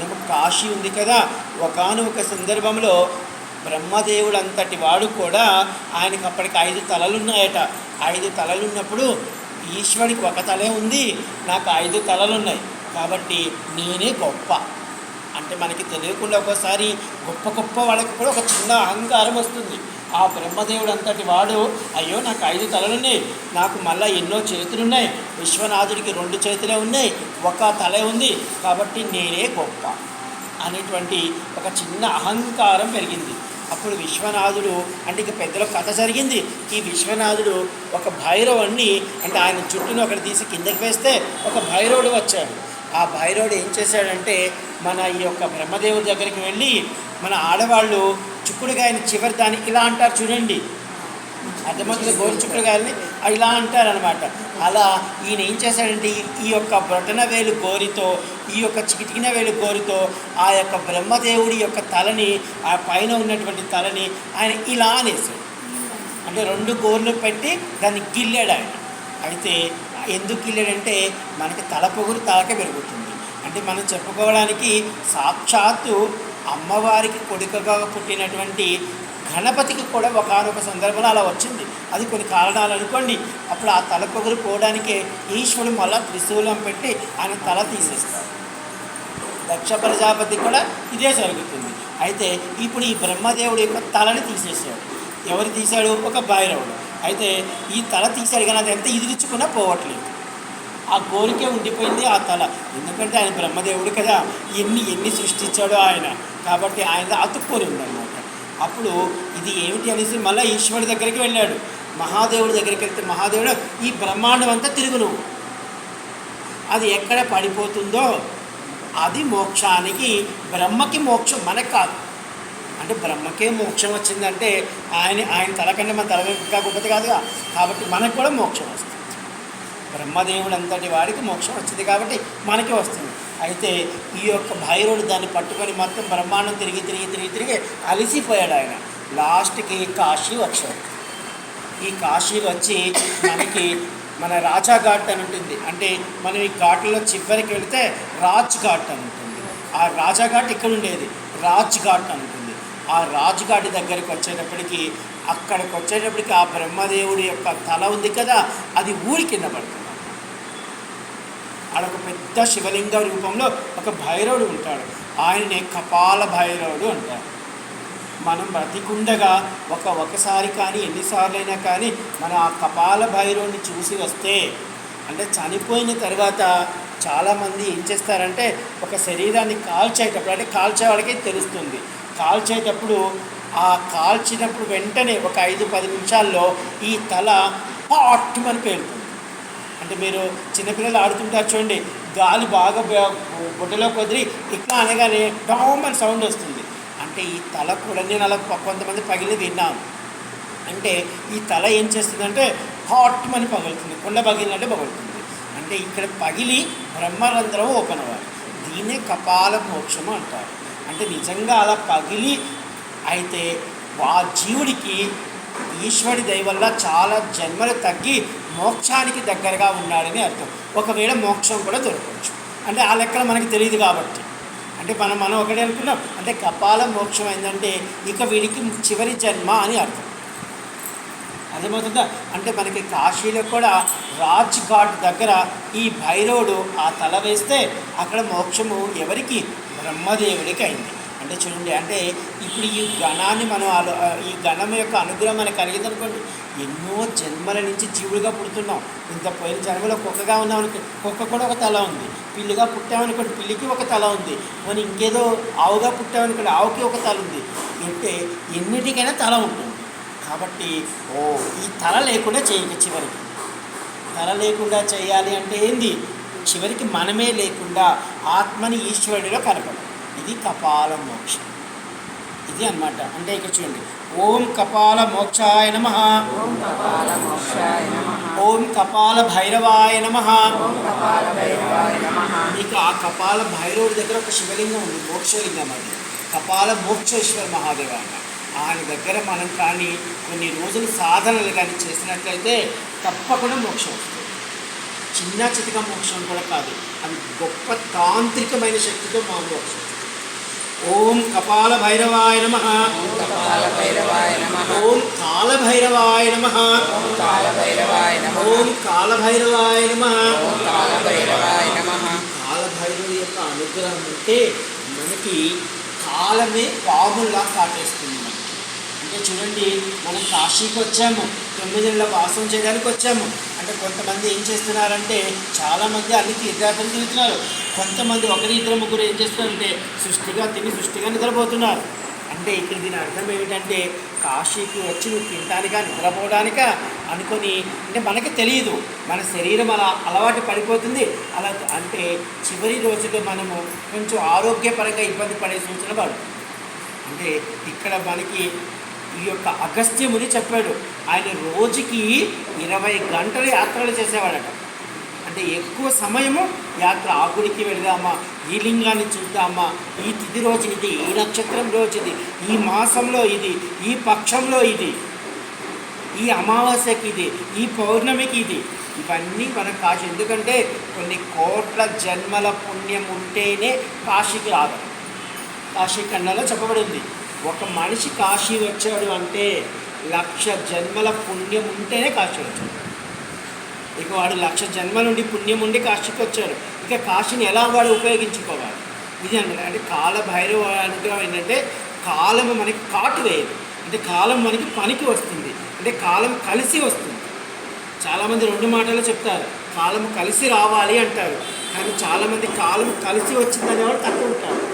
మనము కాశీ ఉంది కదా. ఒకనొక సందర్భంలో బ్రహ్మదేవుడు అంతటి వాడు కూడా ఆయనకి అప్పటికి ఐదు తలలున్నాయట. ఐదు తలలున్నప్పుడు ఈశ్వరుడికి ఒక తలే ఉంది. నాకు ఐదు తలలున్నాయి. కాబట్టి నేనే గొప్ప. అంటే మనకి తెలియకుండా ఒక్కోసారి గొప్ప గొప్ప వాళ్ళకి కూడా ఒక చిన్న అహంకారం వస్తుంది. ఆ బ్రహ్మదేవుడు అంతటి వాడు. అయ్యో నాకు ఐదు తలలున్నాయి. నాకు మళ్ళీ ఎన్నో చేతులున్నాయి. విశ్వనాథుడికి రెండు చేతులే ఉన్నాయి. ఒక తలే ఉంది. కాబట్టి నేనే గొప్ప అనేటువంటి ఒక చిన్న అహంకారం పెరిగింది. అప్పుడు విశ్వనాథుడు అంటే ఇక పెద్దల కథ జరిగింది. ఈ విశ్వనాథుడు ఒక భైరవుణ్ణి అంటే ఆయన చుట్టూను అక్కడ తీసి కిందకి వేస్తే ఒక భైరవుడు వచ్చాడు. ఆ భైరవుడు ఏం చేశాడంటే మన ఈ యొక్క బ్రహ్మదేవుడి దగ్గరికి వెళ్ళి మన ఆడవాళ్ళు చుక్కుడుగాయని చివరి దాన్ని ఇలా అంటారు చూడండి. అర్థమవుతుంది? గోరు చుక్కుడుగాయలని ఇలా అంటారనమాట అలా ఈయన ఏం చేశాడంటే ఈ- ఈ యొక్క బ్రొటన వేలు గోరితో ఈ యొక్క చిటికిన వేలు గోరితో ఆ యొక్క బ్రహ్మదేవుడి యొక్క తలని ఆ పైన ఉన్నటువంటి తలని ఆయన ఇలా అనేసాడు అంటే రెండు గోర్లు పెట్టి దాన్ని గిల్లాడు ఆయన. అయితే ఎందుకు గిల్లాడంటే మనకి తల పొగురు తలకే పెరుగుతుంది. అంటే మనం చెప్పుకోవడానికి సాక్షాత్తు అమ్మవారికి కొడుకగా పుట్టినటువంటి గణపతికి కూడా ఒకనొక సందర్భంలో అలా వచ్చింది. అది కొన్ని కారణాలు అనుకోండి. అప్పుడు ఆ తల పొగులు పోవడానికే ఈశ్వరుడు మళ్ళా త్రిశూలం పెట్టి ఆయన తల తీసేస్తాడు దక్ష ప్రజాపతి కూడా ఇదే జరుగుతుంది. అయితే ఇప్పుడు ఈ బ్రహ్మదేవుడు యొక్క తలని తీసేసాడు ఎవరు తీశాడు? ఒక భైరవుడు. అయితే ఈ తల తీశాడు కానీ అది ఎంత ఇదిరించుకున్నా పోవట్లేదు. ఆ కోరికే ఉండిపోయింది ఆ తల. ఎందుకంటే ఆయన బ్రహ్మదేవుడు కదా. ఎన్ని ఎన్ని సృష్టించాడో ఆయన. కాబట్టి ఆయన అతుక్కొని ఉందన్నమాట. అప్పుడు ఇది ఏమిటి అనేసి మళ్ళీ ఈశ్వరుడి దగ్గరికి వెళ్ళాడు. మహాదేవుడి దగ్గరికి వెళ్తే మహాదేవుడు ఈ బ్రహ్మాండం అంతా తిరుగు నువ్వు అది ఎక్కడ పడిపోతుందో అది మోక్షానికి బ్రహ్మకి మోక్షం మనకు కాదు. అంటే బ్రహ్మకే మోక్షం వచ్చిందంటే ఆయన ఆయన తలకంటే మన తల ఇంకా గొప్పది కాదుగా. కాబట్టి మనకు కూడా మోక్షం వస్తుంది. బ్రహ్మదేవుడు అంతటి వాడికి మోక్షం వచ్చింది కాబట్టి మనకి వస్తుంది. అయితే ఈ యొక్క భైరవుడు దాన్ని పట్టుకొని మొత్తం బ్రహ్మాండం తిరిగి తిరిగి తిరిగి తిరిగి అలిసిపోయాడు ఆయన. లాస్ట్కి కాశీ వచ్చాడు. ఈ కాశీ వచ్చి మనకి మన రాజా ఘాట్ అని ఉంటుంది. అంటే మనం ఈ ఘాట్లో చివరికి వెళితే రాజ్ ఘాట్ అని ఉంటుంది. ఆ రాజా ఘాట్ ఇక్కడ ఉండేది. రాజ్ ఘాట్ అని ఉంటుంది. ఆ రాజ్ ఘాట్ దగ్గరికి వచ్చేటప్పటికి అక్కడికి వచ్చేటప్పటికి ఆ బ్రహ్మదేవుడి యొక్క తల ఉంది కదా అది ఊరి కింద పడుతుంది. అక్కడ ఒక పెద్ద శివలింగ రూపంలో ఒక భైరవుడు ఉంటాడు. ఆయననే కపాల భైరవుడు అంటారు. మనం బ్రతికుండగా ఒక ఒకసారి కానీ ఎన్నిసార్లైనా కానీ మన ఆ కపాల భైరవుని చూసి వస్తే అంటే చనిపోయిన తర్వాత చాలామంది ఏం చేస్తారంటే ఒక శరీరాన్ని కాల్చేటప్పుడు అంటే కాల్చేవాడికి తెలుస్తుంది. కాల్చేటప్పుడు ఆ కాల్చినప్పుడు వెంటనే ఒక ఐదు పది నిమిషాల్లో ఈ తల పాట్టుమని పేరుతుంది అంటే మీరు చిన్నపిల్లలు ఆడుతుంటారు చూడండి గాలి బాగా బ- బుడ్డలో కొదిరి ఇట్లా అనగానే డామ్ అని సౌండ్ వస్తుంది. అంటే ఈ తల కూడా నేను అలా కొంతమంది పగిలి విన్నాను అంటే ఈ తల ఏం చేస్తుందంటే హాట్ అని పగులుతుంది. కుండ పగిలినట్టే పగులుతుంది. అంటే ఇక్కడ పగిలి బ్రహ్మరంధ్రం ఓపెన్ అవ్వాలి. దీన్నే కపాల మోక్షము అంటారు. అంటే నిజంగా అలా పగిలి అయితే ఆ జీవుడికి ఈశ్వరుడి దయవల్ల చాలా జన్మలు తగ్గి మోక్షానికి దగ్గరగా ఉన్నాడని అర్థం. ఒకవేళ మోక్షం కూడా దొరకవచ్చు. అంటే ఆ లెక్కలు మనకి తెలియదు కాబట్టి. అంటే మనం మనం ఒకటే అనుకున్నాం. అంటే కపాల మోక్షం ఏంటంటే ఇక వీడికి చివరి జన్మ అని అర్థం. అర్థమవుతుందా? అంటే మనకి కాశీలో కూడా రాజ్ ఘాట్ దగ్గర ఈ భైరవుడు ఆ తల వేస్తే అక్కడ మోక్షము ఎవరికి? బ్రహ్మదేవుడికి అయింది. అంటే చూడండి అంటే ఇప్పుడు ఈ గణాన్ని మనం ఆలో ఈ గణం యొక్క అనుగ్రహం మనకు కలిగింది అనుకోండి ఎన్నో జన్మల నుంచి జీవుడిగా పుడుతున్నాం. ఇంత పోయిన జన్మలో కుక్కగా ఉన్నాం అనుకో కుక్క కూడా ఒక తల ఉంది. పిల్లిగా పుట్టామనుకోండి పిల్లికి ఒక తల ఉంది. మనం ఇంకేదో ఆవుగా పుట్టామనుకోండి ఆవుకి ఒక తల ఉంది. అంటే ఎన్నిటికైనా తల ఉంటుంది. కాబట్టి ఓ ఈ తల లేకుండా చేయక చివరికి. తల లేకుండా చేయాలి అంటే ఏంది? చివరికి మనమే లేకుండా ఆత్మని ఈశ్వరుడిలో కలపడం ఇది కపాల మోక్షం. ఇది అన్నమాట. అంటే ఇక్కడ చూడండి. ఓం కపాల మోక్షాయ నమ. ఓం కపాల భైరవాయ నమ. మీకు ఆ కపాల భైరవుడి దగ్గర ఒక శివలింగం ఉంది. మోక్షలింగం అది. కపాల మోక్షేశ్వర మహాదేవ ఆయన దగ్గర మనం కానీ కొన్ని రోజులు సాధనలు కానీ చేసినట్లయితే తప్పకుండా మోక్షం వస్తుంది. చిన్న చితిక మోక్షం కూడా కాదు. అది గొప్ప తాంత్రికమైన శక్తితో మా మోక్షం ఓం కపాల భైరవాయ నమ. ఓం కాల భైరవాయ నమ. ఓం కాల భైరవాయ నమ. కాలభైరవుడి యొక్క అనుగ్రహం ఉంటే మనకి కాలమే పాముల్లా కాటేస్తుంది. మనకి. అంటే చూడండి మనం కాశీకి వచ్చాము తొమ్మిది నెలల వాసం చేయడానికి వచ్చాము. అంటే కొంతమంది ఏం చేస్తున్నారంటే చాలామంది అన్ని తీర్థయాత్రలు తిరుగుతున్నారు. కొంతమంది ఒకరి ఇద్దరు ముగ్గురు ఏం చేస్తున్నారంటే సృష్టిగా తిని సృష్టిగా నిద్రపోతున్నారు. అంటే ఇక్కడ దీని అర్థం ఏమిటంటే కాశీకి వచ్చి నువ్వు తినడానికా నిద్రపోవడానికా అనుకొని అంటే మనకి తెలియదు. మన శరీరం అలా అలవాటు పడిపోతుంది. అలా అంటే చివరి రోజులో మనము కొంచెం ఆరోగ్యపరంగా ఇబ్బంది పడే సూచన వాడు. అంటే ఇక్కడ మనకి ఈ యొక్క అగస్త్యముని చెప్పాడు. ఆయన రోజుకి ఇరవై గంటలు యాత్రలు చేసేవాడట. అంటే ఎక్కువ సమయము యాత్ర ఆ గుడికి వెళదామా? ఈ లింగాన్ని చూద్దామా? ఈ తిథి రోజు ఇది ఈ నక్షత్రం రోజు ఇది ఈ మాసంలో ఇది ఈ పక్షంలో ఇది ఈ అమావాస్యకి ఇది ఈ పౌర్ణమికి ఇది. ఇవన్నీ మనకు కాశీ. ఎందుకంటే కొన్ని కోట్ల జన్మల పుణ్యం ఉంటేనే కాశీకి రాగలం కాశీ కన్నాలో చెప్పబడింది. ఒక మనిషి కాశీ వచ్చాడు అంటే లక్ష జన్మల పుణ్యం ఉంటేనే కాశీ వచ్చాడు. ఇక వాడు లక్ష జన్మల నుండి పుణ్యం ఉండి కాశీకి వచ్చాడు. ఇక కాశీని ఎలా వాడు ఉపయోగించుకోవాలి? ఇది అనమాట అంటే కాల భైరవ అనుగ్రహం ఏంటంటే కాలము మనకి కాటు వేయదు. అంటే కాలం మనకి పనికి వస్తుంది. అంటే కాలం కలిసి వస్తుంది. చాలామంది రెండు మాటలు చెప్తారు. కాలం కలిసి రావాలి అంటారు. కానీ చాలామంది కాలం కలిసి వచ్చిందనే వాళ్ళు తక్కువ ఉంటారు.